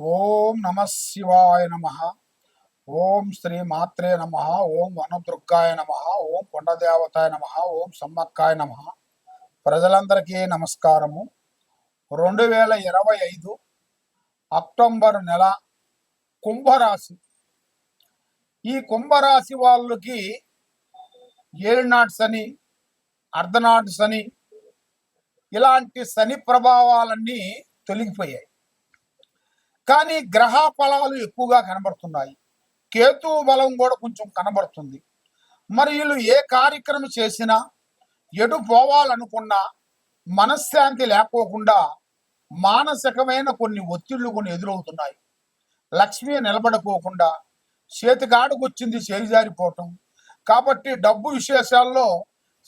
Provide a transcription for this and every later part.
ఓం నమ శివాయ నమ. ఓం శ్రీ మాత్రే నమ. ఓం వనదుర్గాయ నమ. ఓం కొండదేవతాయ నమ. ఓం సమ్మక్కాయ నమ. ప్రజలందరికీ నమస్కారము. రెండు వేల ఇరవై ఐదు అక్టోబర్ నెల కుంభరాశి. ఈ కుంభరాశి వాళ్ళకి ఏలినాటి శని అర్ధనాటి శని ఇలాంటి శని ప్రభావాలన్నీ తొలగిపోయాయి. కానీ గ్రహ ఫలాలు ఎక్కువగా కనబడుతున్నాయి. కేతు బలం కూడా కొంచెం కనబడుతుంది. మరి వీళ్ళు ఏ కార్యక్రమం చేసినా ఎటు పోవాలనుకున్నా మనశ్శాంతి లేకోకుండా మానసికమైన కొన్ని ఒత్తిళ్ళు కొన్ని ఎదురవుతున్నాయి. లక్ష్మి నిలబడుకోకుండా చేతికాడుకు వచ్చింది చేయిజారిపోవటం కాబట్టి డబ్బు విశేషాల్లో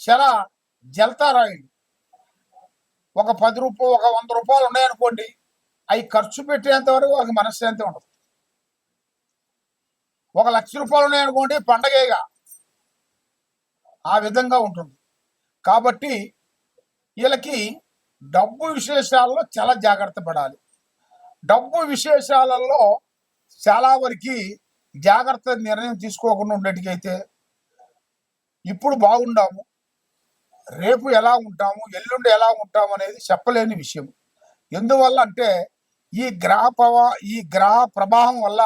చాలా జల్తారాయుడు. ఒక పది రూపాయలు ఒక వంద రూపాయలు ఉన్నాయనుకోండి అవి ఖర్చు పెట్టేంత వరకు వాళ్ళకి మనశ్శాంతి ఉండదు. ఒక లక్ష రూపాయలు ఉన్నాయనుకోండి పండగేగా. ఆ విధంగా ఉంటుంది. కాబట్టి వీళ్ళకి డబ్బు విశేషాల్లో చాలా జాగ్రత్త పడాలి. డబ్బు విశేషాలలో చాలా వరకు జాగ్రత్త నిర్ణయం తీసుకోకుండా ఉండేటికైతే ఇప్పుడు బాగుండాము రేపు ఎలా ఉంటాము ఎల్లుండి ఎలా ఉంటాము అనేది చెప్పలేని విషయం. ఎందువల్ల అంటే ఈ గ్రహ ప్రవా ఈ గ్రహ ప్రభావం వల్ల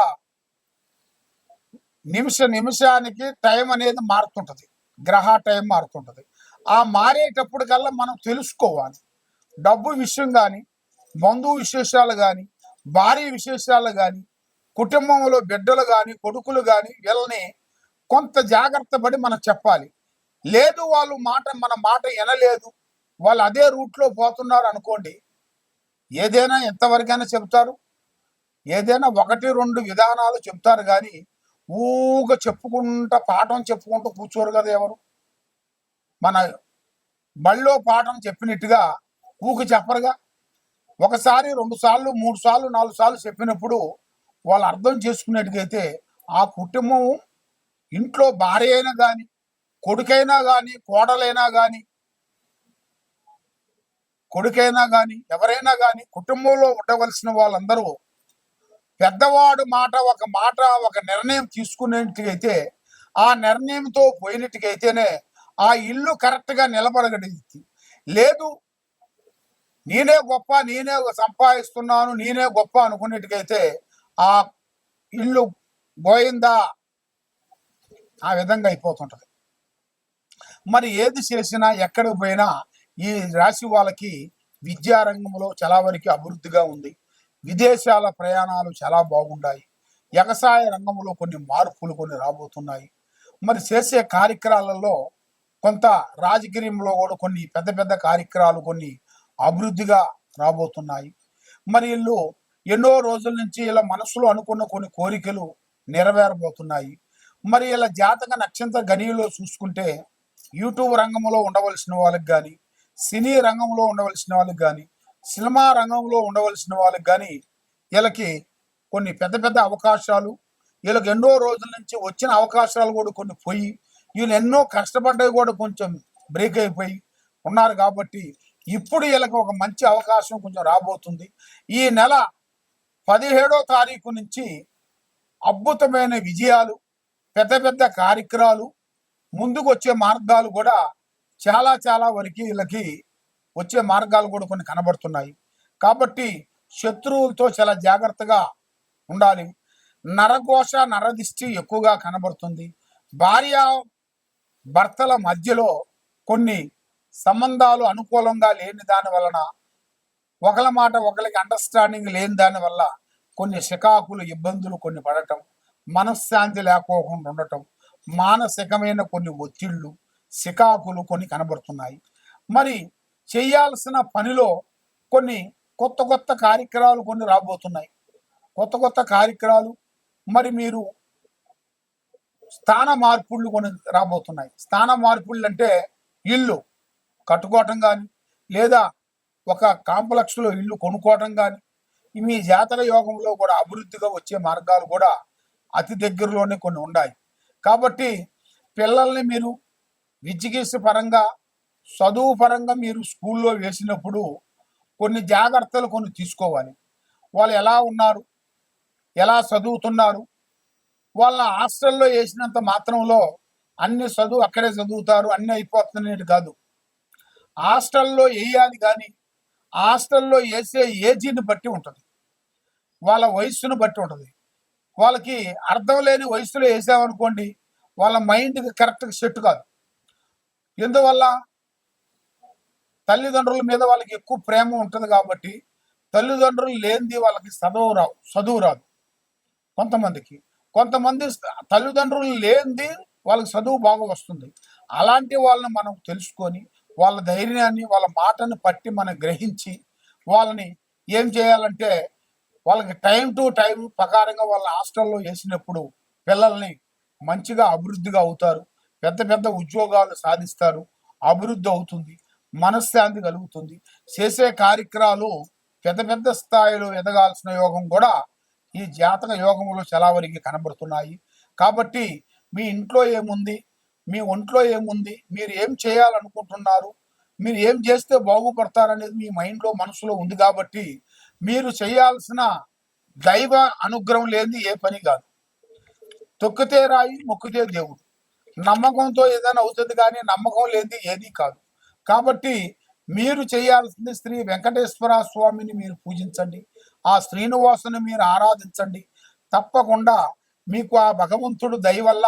నిమిష నిమిషానికి టైం అనేది మారుతుంటది. గ్రహ టైం మారుతుంటది. ఆ మారేటప్పుడు కల్లా మనం తెలుసుకోవాలి. డబ్బు విషయం కానీ బంధువు విశేషాలు కానీ భార్య విశేషాలు కానీ కుటుంబంలో బిడ్డలు కానీ కొడుకులు కానీ వీళ్ళని కొంత జాగ్రత్త పడి మనం చెప్పాలి. లేదు వాళ్ళు మాట మన మాట వినలేదు. వాళ్ళు అదే రూట్లో పోతున్నారు అనుకోండి ఏదైనా ఎంతవరకైనా చెప్తారు ఏదైనా ఒకటి రెండు విధానాలు చెప్తారు కానీ ఊగ చెప్పుకుంటా పాఠం చెప్పుకుంటూ కూర్చోరు కదా ఎవరు? మన బళ్ళో పాఠం చెప్పినట్టుగా ఊక చెప్పరుగా. ఒకసారి రెండు సార్లు మూడు సార్లు నాలుగు సార్లు చెప్పినప్పుడు వాళ్ళు అర్థం చేసుకునేట్టుకైతే ఆ కుటుంబం ఇంట్లో భార్య అయినా కానీ కొడుకైనా కానీ కోడలైనా కానీ కొడుకైనా కానీ ఎవరైనా కానీ కుటుంబంలో ఉండవలసిన వాళ్ళందరూ పెద్దవాడు మాట ఒక మాట ఒక నిర్ణయం తీసుకునేట్టుగైతే ఆ నిర్ణయంతో పోయినట్టుకైతేనే ఆ ఇల్లు కరెక్ట్గా నిలబడగలిగింది లేదు నేనే గొప్ప నేనే సంపాదిస్తున్నాను నేనే గొప్ప అనుకునేట్టుకైతే ఆ ఇల్లు పోయిందా? ఆ విధంగా అయిపోతుంటది. మరి ఏది చేసినా ఎక్కడికి పోయినా ఈ రాశి వాళ్ళకి విద్యా రంగంలో చాలా వరకు అభివృద్ధిగా ఉంది. విదేశాల ప్రయాణాలు చాలా బాగున్నాయి వ్యవసాయ రంగంలో కొన్ని మార్పులు కొన్ని రాబోతున్నాయి. మరి చేసే కార్యక్రమాలలో కొంత రాజకీయంలో కూడా కొన్ని పెద్ద పెద్ద కార్యక్రమాలు కొన్ని అభివృద్ధిగా రాబోతున్నాయి. మరి వీళ్ళు ఎన్నో రోజుల నుంచి ఇలా మనసులో అనుకున్న కొన్ని కోరికలు నెరవేరబోతున్నాయి. మరి ఇలా జాతక నక్షత్ర గనిలో చూసుకుంటే యూట్యూబ్ రంగంలో ఉండవలసిన వాళ్ళకి కానీ సినీ రంగంలో ఉండవలసిన వాళ్ళకి కానీ సినిమా రంగంలో ఉండవలసిన వాళ్ళకి కానీ వీళ్ళకి కొన్ని పెద్ద పెద్ద అవకాశాలు వీళ్ళకి ఎన్నో రోజుల నుంచి వచ్చిన అవకాశాలు కూడా కొన్ని పోయి వీళ్ళు ఎన్నో కష్టపడ్డవి కూడా కొంచెం బ్రేక్ అయిపోయి ఉన్నారు కాబట్టి ఇప్పుడు వీళ్ళకి ఒక మంచి అవకాశం కొంచెం రాబోతుంది. ఈ నెల పదిహేడో తారీఖు నుంచి అద్భుతమైన విజయాలు పెద్ద పెద్ద కార్యక్రమాలు ముందుకు వచ్చే మార్గాలు కూడా చాలా చాలా వరకు వీళ్ళకి వచ్చే మార్గాలు కూడా కొన్ని కనబడుతున్నాయి. కాబట్టి శత్రువులతో చాలా జాగ్రత్తగా ఉండాలి. నరఘోష నరదిష్టి ఎక్కువగా కనబడుతుంది. భార్య భర్తల మధ్యలో కొన్ని సంబంధాలు అనుకూలంగా లేని దాని వలన ఒకళ్ళ మాట ఒకరికి అండర్స్టాండింగ్ లేని దాని వల్ల కొన్ని శికాకులు ఇబ్బందులు కొన్ని పడటం మనశ్శాంతి లేకోకుండా ఉండటం మానసికమైన కొన్ని ఒత్తిళ్ళు సికాకులు కొన్ని కనబడుతున్నాయి. మరి చేయాల్సిన పనిలో కొన్ని కొత్త కొత్త కార్యక్రమాలు కొన్ని రాబోతున్నాయి. కొత్త కొత్త కార్యక్రమాలు మరి మీరు స్థాన మార్పులు కొన్ని రాబోతున్నాయి. స్థాన మార్పులు అంటే ఇల్లు కట్టుకోవటం కానీ లేదా ఒక కాంప్లెక్స్లో ఇల్లు కొనుక్కోవటం కానీ మీ జాతర యోగంలో కూడా అభివృద్ధిగా వచ్చే మార్గాలు కూడా అతి దగ్గరలోనే కొన్ని ఉన్నాయి కాబట్టి పిల్లల్ని మీరు విద్యకేసి పరంగా చదువు పరంగా మీరు స్కూల్లో వేసినప్పుడు కొన్ని జాగ్రత్తలు కొన్ని తీసుకోవాలి. వాళ్ళు ఎలా ఉన్నారు? ఎలా చదువుతున్నారు? వాళ్ళ హాస్టల్లో వేసినంత మాత్రంలో అన్ని చదువు అక్కడే చదువుతారు అన్ని అయిపోతున్నట్టు కాదు. హాస్టల్లో వేయాలి కానీ హాస్టల్లో వేసే ఏజీని బట్టి ఉంటుంది. వాళ్ళ వయస్సును బట్టి ఉంటుంది. వాళ్ళకి అర్థం లేని వయసులో వేసామనుకోండి వాళ్ళ మైండ్కి కరెక్ట్గా సెట్ కాదు. ఎందువల్ల? తల్లిదండ్రుల మీద వాళ్ళకి ఎక్కువ ప్రేమ ఉంటుంది కాబట్టి తల్లిదండ్రులు లేనిది వాళ్ళకి చదువు రావు చదువు రాదు. కొంతమందికి. కొంతమంది తల్లిదండ్రులు లేనిది వాళ్ళకి చదువు బాగా వస్తుంది. అలాంటి వాళ్ళని మనం తెలుసుకొని వాళ్ళ ధైర్యాన్ని వాళ్ళ మాటను పట్టి మనం గ్రహించి వాళ్ళని ఏం చేయాలంటే వాళ్ళకి టైం టు టైం ప్రకారంగా వాళ్ళ హాస్టల్లో వేసినప్పుడు పిల్లల్ని మంచిగా అభివృద్ధిగా అవుతారు. పెద్ద పెద్ద ఉద్యోగాలు సాధిస్తారు అభివృద్ధి అవుతుంది మనశ్శాంతి కలుగుతుంది. చేసే కార్యక్రమాలు పెద్ద పెద్ద స్థాయిలో ఎదగాల్సిన యోగం కూడా ఈ జాతక యోగంలో చలావరికి కనబడుతున్నాయి. కాబట్టి మీ ఇంట్లో ఏముంది మీ ఒంట్లో ఏముంది మీరు ఏం చేయాలనుకుంటున్నారు మీరు ఏం చేస్తే బాగుపడతారనేది మీ మైండ్లో మనసులో ఉంది కాబట్టి మీరు చేయాల్సిన దైవ అనుగ్రహం లేని ఏ పని కాదు. తొక్కితే రాయి మొక్కితే దేవుడు. నమ్మకంతో ఏదైనా అవుతుంది కానీ నమ్మకం లేనిది ఏది కాదు. కాబట్టి మీరు చేయాల్సింది శ్రీ వెంకటేశ్వర స్వామిని మీరు పూజించండి. ఆ శ్రీనివాసుని మీరు ఆరాధించండి. తప్పకుండా మీకు ఆ భగవంతుడు దయ వల్ల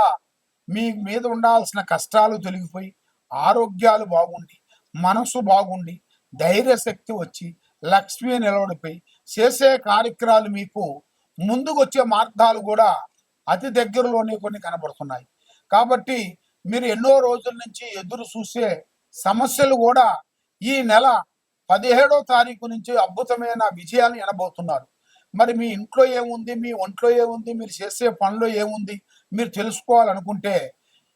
మీ మీద ఉండాల్సిన కష్టాలు తొలగిపోయి ఆరోగ్యాలు బాగుండి మనసు బాగుండి ధైర్య శక్తి వచ్చి లక్ష్మి నిలబడిపోయి చేసే కార్యక్రమాలు మీకు ముందుకు వచ్చే మార్గాలు కూడా అతి దగ్గరలోనే కొన్ని కనబడుతున్నాయి. కాబట్టి మీరు ఎన్నో రోజుల నుంచి ఎదురు చూసే సమస్యలు కూడా ఈ నెల పదిహేడో తారీఖు నుంచి అద్భుతమైన విజయాలు ఎనబోతున్నారు. మరి మీ ఇంట్లో ఏముంది? మీ ఒంట్లో ఏముంది? మీరు చేసే పనిలో ఏముంది? మీరు తెలుసుకోవాలనుకుంటే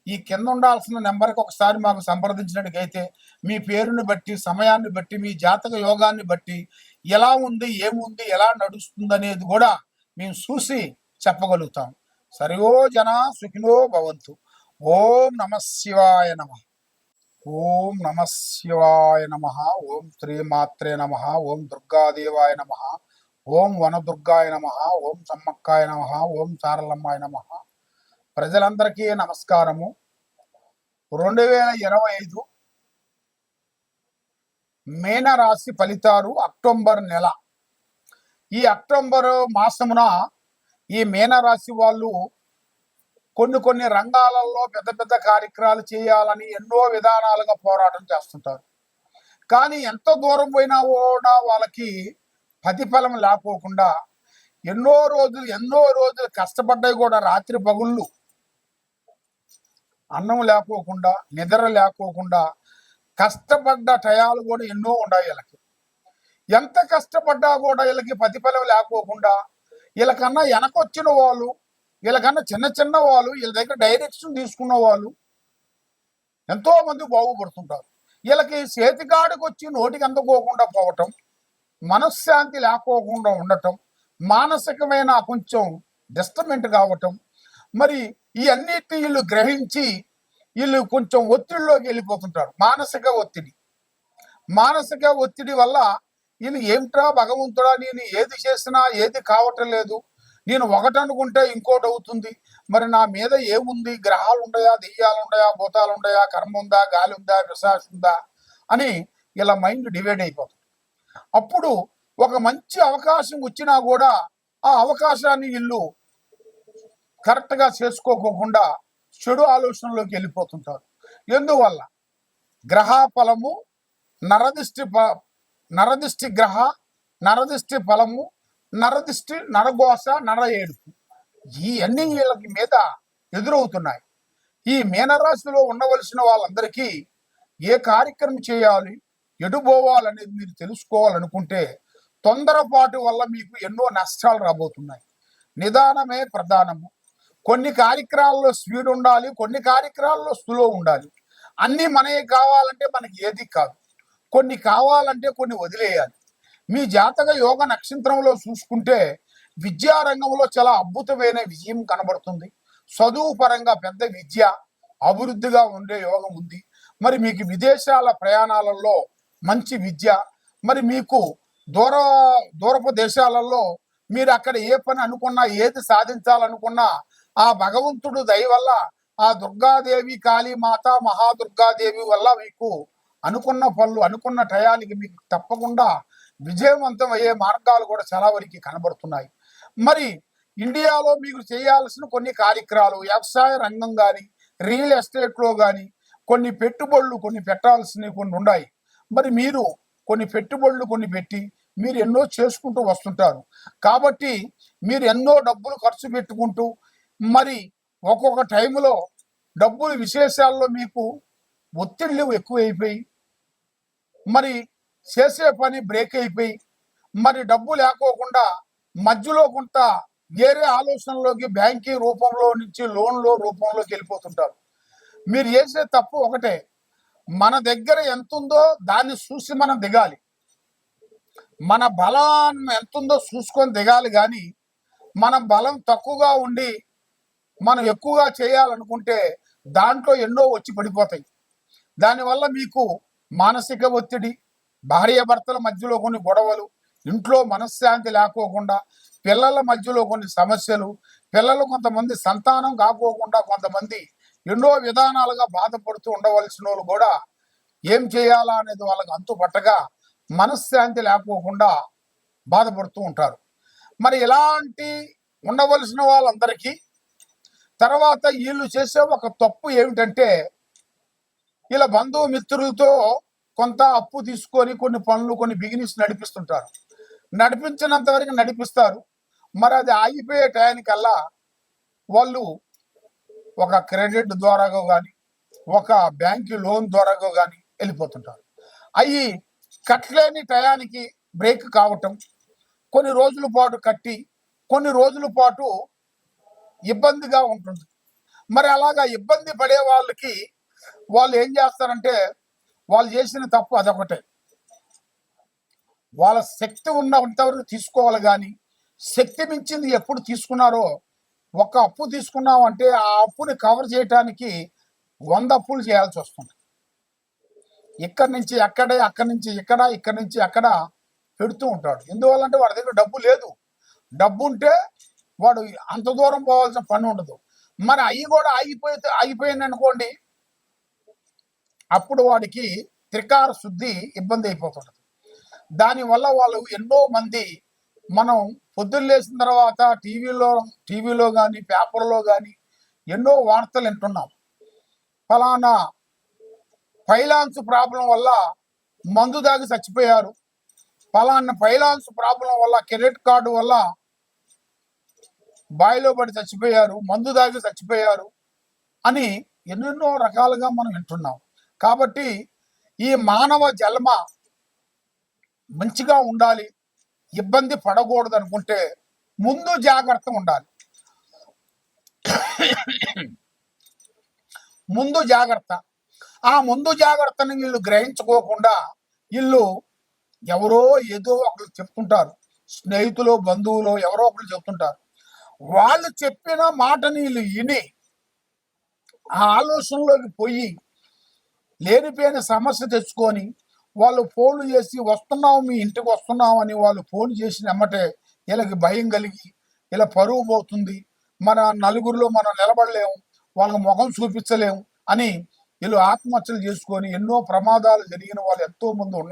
ఈ కింద ఉండాల్సిన నెంబర్కి ఒకసారి మాకు సంప్రదించినట్టుగైతే మీ పేరుని బట్టి సమయాన్ని బట్టి మీ జాతక యోగాన్ని బట్టి ఎలా ఉంది? ఏముంది? ఎలా నడుస్తుంది అనేది కూడా మేము చూసి చెప్పగలుగుతాం. సరియో జన సుఖినో భవంతు. ఓం నమ శివాయ నమ. ఓం నమ శివాయ నమ. ఓం శ్రీమాత్రే నమ. ఓం దుర్గాదేవాయ నమ. ఓం వనదుర్గాయ నమ. ఓం సమ్మక్కాయ నమ. ఓం చారలమ్మాయ నమ. ప్రజలందరికీ నమస్కారము. రెండు వేల ఇరవై ఐదు మేనరాశి ఫలితాలు అక్టోబర్ నెల. ఈ అక్టోబర్ మాసమున ఈ మీనరాశి వాళ్ళు కొన్ని కొన్ని రంగాలలో పెద్ద పెద్ద కార్యక్రమాలు చేయాలని ఎన్నో విధానాలుగా పోరాటం చేస్తుంటారు. కానీ ఎంత దూరం పోయినా కూడా వాళ్ళకి ప్రతిఫలం లేకోకుండా ఎన్నో రోజులు ఎన్నో రోజులు కష్టపడ్డాయి కూడా రాత్రి పగుళ్ళు. అన్నం లేకోకుండా నిద్ర లేకోకుండా కష్టపడ్డ టయాలు కూడా ఎన్నో ఉన్నాయి వీళ్ళకి. ఎంత కష్టపడ్డా కూడా వీళ్ళకి ప్రతిఫలం లేకోకుండా వీళ్ళకన్నా వెనకొచ్చిన వాళ్ళు వీళ్ళకన్నా చిన్న చిన్న వాళ్ళు వీళ్ళ దగ్గర డైరెక్షన్ తీసుకున్న వాళ్ళు ఎంతో మంది బాగుపడుతుంటారు. వీళ్ళకి చేతికాడికి వచ్చి నోటికి అందుకోకుండా పోవటం మనశ్శాంతి లేకోకుండా ఉండటం మానసికమైన కొంచెం డిస్టర్బెంట్ కావటం మరి ఇవన్నిటిని వీళ్ళు గ్రహించి వీళ్ళు కొంచెం ఒత్తిడిలోకి వెళ్ళిపోతుంటారు. మానసిక ఒత్తిడి. మానసిక ఒత్తిడి వల్ల నేను ఏమిట్రా భగవంతుడా? నేను ఏది చేసినా ఏది కావటం లేదు. నేను ఒకటి అనుకుంటే ఇంకోటి అవుతుంది. మరి నా మీద ఏముంది? గ్రహాలు ఉన్నాయా? దెయ్యాలు ఉన్నాయా? భూతాలు ఉన్నాయా? కర్మ ఉందా? గాలి ఉందా? విశ్వాస ఉందా? అని ఇలా మైండ్ డివైడ్ అయిపోతుంది. అప్పుడు ఒక మంచి అవకాశం వచ్చినా కూడా ఆ అవకాశాన్ని ఇల్లు కరెక్ట్గా చేసుకోకోకుండా చెడు ఆలోచనలోకి వెళ్ళిపోతుంటారు. ఎందువల్ల? గ్రహ ఫలము నరదిష్టి నరదిష్టి గ్రహ నరదిష్టి ఫలము నరదిష్టి నరగోస నర ఏడుపు ఈ అన్ని వీళ్ళకి మీద ఎదురవుతున్నాయి. ఈ మీనరాశిలో ఉండవలసిన వాళ్ళందరికీ ఏ కార్యక్రమం చేయాలి ఎటుపోవాలనేది మీరు తెలుసుకోవాలనుకుంటే తొందరపాటు వల్ల మీకు ఎన్నో నష్టాలు రాబోతున్నాయి. నిదానమే ప్రధానము. కొన్ని కార్యక్రమాల్లో స్పీడ్ ఉండాలి కొన్ని కార్యక్రమాల్లో స్లో ఉండాలి. అన్నీ మనకి కావాలంటే మనకి ఏది కాదు. కొన్ని కావాలంటే కొన్ని వదిలేయాలి. మీ జాతక యోగ నక్షత్రంలో చూసుకుంటే విద్యారంగంలో చాలా అద్భుతమైన విజయం కనబడుతుంది. చదువు పరంగా పెద్ద విద్య అభివృద్ధిగా ఉండే యోగం ఉంది. మరి మీకు విదేశాల ప్రయాణాలలో మంచి విద్య మరి మీకు దూర దూరపు దేశాలలో మీరు అక్కడ ఏ పని అనుకున్నా ఏది సాధించాలనుకున్నా ఆ భగవంతుడు దయ వల్ల ఆ దుర్గాదేవి కాళీమాత మహాదుర్గాదేవి వల్ల మీకు అనుకున్న పనులు అనుకున్న టయానికి మీకు తప్పకుండా విజయవంతం అయ్యే మార్గాలు కూడా చాలా వరకు కనబడుతున్నాయి. మరి ఇండియాలో మీకు చేయాల్సిన కొన్ని కార్యక్రమాలు వ్యవసాయ రంగం కానీ రియల్ ఎస్టేట్లో కానీ కొన్ని పెట్టుబడులు కొన్ని పెట్టాల్సినవి కొన్ని ఉన్నాయి. మరి మీరు కొన్ని పెట్టుబడులు కొన్ని పెట్టి మీరు ఎన్నో చేసుకుంటూ వస్తుంటారు. కాబట్టి మీరు ఎన్నో డబ్బులు ఖర్చు పెట్టుకుంటూ మరి ఒక్కొక్క టైంలో డబ్బులు విశేషాల్లో మీకు ఒత్తిళ్ళు ఎక్కువైపోయి మరి చేసే పని బ్రేక్ అయిపోయి మరి డబ్బు లేకోకుండా మధ్యలో కొంత వేరే ఆలోచనలోకి బ్యాంకింగ్ రూపంలో నుంచి లోన్లో రూపంలోకి వెళ్ళిపోతుంటారు. మీరు చేసే తప్పు ఒకటే మన దగ్గర ఎంత ఉందో దాన్ని చూసి మనం దిగాలి. మన బలం ఎంత ఉందో చూసుకొని దిగాలి కానీ మన బలం తక్కువగా ఉండి మనం ఎక్కువగా చేయాలనుకుంటే దాంట్లో ఎన్నో వచ్చి పడిపోతాయి. దానివల్ల మీకు మానసిక ఒత్తిడి భార్యాభర్తల మధ్యలో కొన్ని గొడవలు ఇంట్లో మనశ్శాంతి లేకోకుండా పిల్లల మధ్యలో కొన్ని సమస్యలు పిల్లలు కొంతమంది సంతానం కాకోకుండా కొంతమంది ఎన్నో విధానాలుగా బాధపడుతూ ఉండవలసిన వాళ్ళు కూడా ఏం చేయాలా అనేది వాళ్ళకి అంతుపట్టగా మనశ్శాంతి లేకోకుండా బాధపడుతూ ఉంటారు. మరి ఇలాంటి ఉండవలసిన వాళ్ళందరికీ తర్వాత వీళ్ళు చేసే ఒక తప్పు ఏమిటంటే ఇలా బంధుమిత్రులతో కొంత అప్పు తీసుకొని కొన్ని పనులు కొన్ని బిగినెస్ నడిపిస్తుంటారు. నడిపించినంత వరకు నడిపిస్తారు. మరి అది ఆగిపోయే టయానికల్లా వాళ్ళు ఒక క్రెడిట్ ద్వారాగా కానీ ఒక బ్యాంకు లోన్ ద్వారాగా కానీ వెళ్ళిపోతుంటారు. అవి కట్టలేని టయానికి బ్రేక్ కావటం కొన్ని రోజుల పాటు కట్టి కొన్ని రోజుల పాటు ఇబ్బందిగా ఉంటుంది. మరి అలాగా ఇబ్బంది పడే వాళ్ళకి వాళ్ళు ఏం చేస్తారంటే వాళ్ళు చేసిన తప్పు అదొకటే. వాళ్ళ శక్తి ఉన్నంతవరకు తీసుకోవాలి కానీ శక్తి మించింది ఎప్పుడు తీసుకున్నారో ఒక అప్పు తీసుకున్నాం అంటే ఆ అప్పుని కవర్ చేయడానికి వంద అప్పులు చేయాల్సి వస్తుంది. ఇక్కడి నుంచి అక్కడే అక్కడి నుంచి ఇక్కడ ఇక్కడి నుంచి అక్కడ పెడుతూ ఉంటాడు. ఎందువల్లంటే వాడి దగ్గర డబ్బు లేదు. డబ్బు ఉంటే వాడు అంత దూరం పోవాల్సిన పని ఉండదు. మరి అవి కూడా ఆగిపోతే ఆగిపోయింది అనుకోండి అప్పుడు వాడికి త్రికార శుద్ధి ఇబ్బంది అయిపోతుంటది. దానివల్ల వాళ్ళు ఎన్నో మంది మనం పొద్దున్న లేచిన తర్వాత టీవీలో టీవీలో కానీ పేపర్లో కానీ ఎన్నో వార్తలు వింటున్నాం. ఫలానా ఫైనాన్స్ ప్రాబ్లం వల్ల మందు దాగి చచ్చిపోయారు. ఫలానా ఫైనాన్స్ ప్రాబ్లం వల్ల క్రెడిట్ కార్డు వల్ల బాయిలో పడి చచ్చిపోయారు మందు దాగి చచ్చిపోయారు అని ఎన్నెన్నో రకాలుగా మనం వింటున్నాం. కాబట్టి ఈ మానవ జన్మ మంచిగా ఉండాలి ఇబ్బంది పడకూడదు అనుకుంటే ముందు జాగ్రత్త ఉండాలి. ముందు జాగ్రత్త. ఆ ముందు జాగ్రత్తని వీళ్ళు గ్రహించుకోకుండా వీళ్ళు ఎవరో ఏదో ఒకరు చెప్తుంటారు. స్నేహితులు బంధువులు ఎవరో ఒకరు చెప్తుంటారు. వాళ్ళు చెప్పిన మాటని వీళ్ళు విని ఆ ఆలోచనలోకి పోయి లేనిపోయిన సమస్య తెచ్చుకొని వాళ్ళు ఫోన్లు చేసి వస్తున్నాం మీ ఇంటికి వస్తున్నాం అని వాళ్ళు ఫోన్ చేసి నమ్మటే వీళ్ళకి భయం కలిగి ఇలా పరువు పోతుంది. మన నలుగురిలో మనం నిలబడలేము వాళ్ళకి ముఖం చూపించలేము అని వీళ్ళు ఆత్మహత్యలు చేసుకొని ఎన్నో ప్రమాదాలు జరిగిన వాళ్ళు ఎంతో మంది ఉన్నారు.